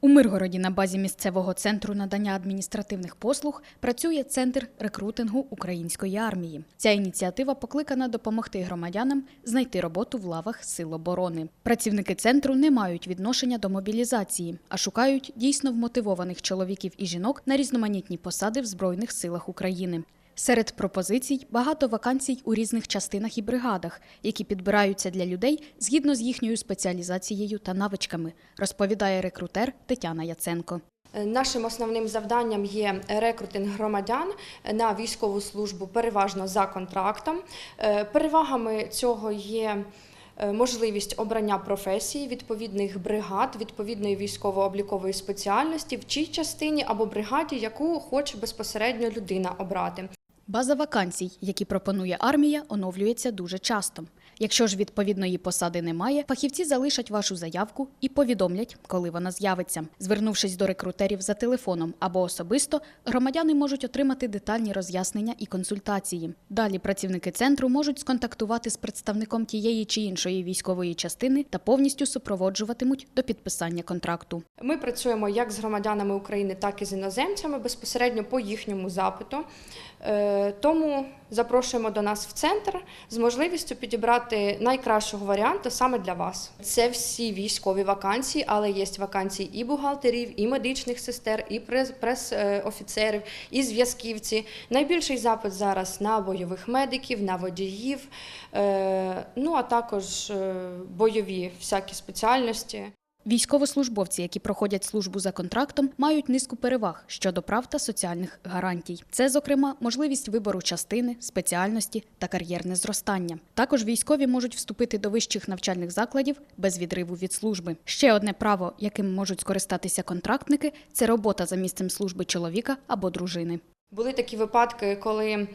У Миргороді на базі місцевого центру надання адміністративних послуг працює центр рекрутингу української армії. Ця ініціатива покликана допомогти громадянам знайти роботу в лавах сил оборони. Працівники центру не мають відношення до мобілізації, а шукають дійсно вмотивованих чоловіків і жінок на різноманітні посади в збройних силах України. Серед пропозицій багато вакансій у різних частинах і бригадах, які підбираються для людей згідно з їхньою спеціалізацією та навичками, розповідає рекрутер Тетяна Яценко. Е, Нашим основним завданням є рекрутинг громадян на військову службу переважно за контрактом. Е, Перевагами цього є е, можливість обрання професії, відповідних бригад, відповідної військово-облікової спеціальності в тій частині або бригаді, яку хоче безпосередньо людина обрати. База вакансій, які пропонує армія, оновлюється дуже часто. Якщо ж відповідної посади немає, фахівці залишать вашу заявку і повідомлять, коли вона з'явиться. Звернувшись до рекрутерів за телефоном або особисто, громадяни можуть отримати детальні роз'яснення і консультації. Далі працівники центру можуть сконтактувати з представником тієї чи іншої військової частини та повністю супроводжуватимуть до підписання контракту. Ми працюємо як з громадянами України, так і з іноземцями безпосередньо по їхньому запиту. Е, Тому запрошуємо до нас в центр з можливістю підібрати найкращого варіанту саме для вас. Це всі військові вакансії, але є вакансії і бухгалтерів, і медичних сестер, і прес- прес-офіцерів, і зв'язківці. Найбільший запит зараз на бойових медиків, на водіїв, е, ну а також е, бойові всякі спеціальності. Військовослужбовці, які проходять службу за контрактом, мають низку переваг щодо прав та соціальних гарантій. Це, зокрема, можливість вибору частини, спеціальності та кар'єрне зростання. Також військові можуть вступити до вищих навчальних закладів без відриву від служби. Ще одне право, яким можуть скористатися контрактники, це робота за місцем служби чоловіка або дружини. Були такі випадки, коли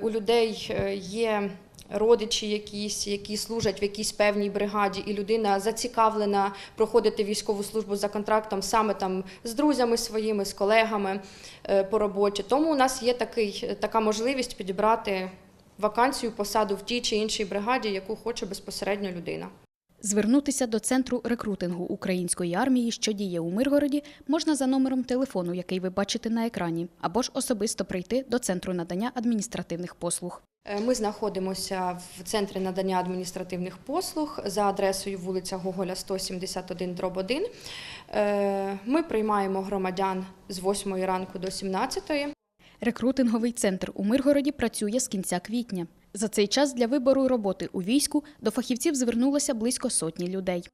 у людей е, є родичі якісь, які служать в якійсь певній бригаді, і людина зацікавлена проходити військову службу за контрактом саме там з друзями своїми, з колегами е, по роботі. Тому у нас є такий, така можливість підібрати вакансію, посаду в тій чи іншій бригаді, яку хоче безпосередньо людина. Звернутися до центру рекрутингу української армії, що діє у Миргороді, можна за номером телефону, який ви бачите на екрані, або ж особисто прийти до центру надання адміністративних послуг. Е, Ми знаходимося в центрі надання адміністративних послуг за адресою вулиця Гоголя 171 дроб 1. Е, Ми приймаємо громадян з 8 ранку до 17. Рекрутинговий центр у Миргороді працює з кінця квітня. За цей час для вибору роботи у війську до фахівців звернулося близько сотні людей.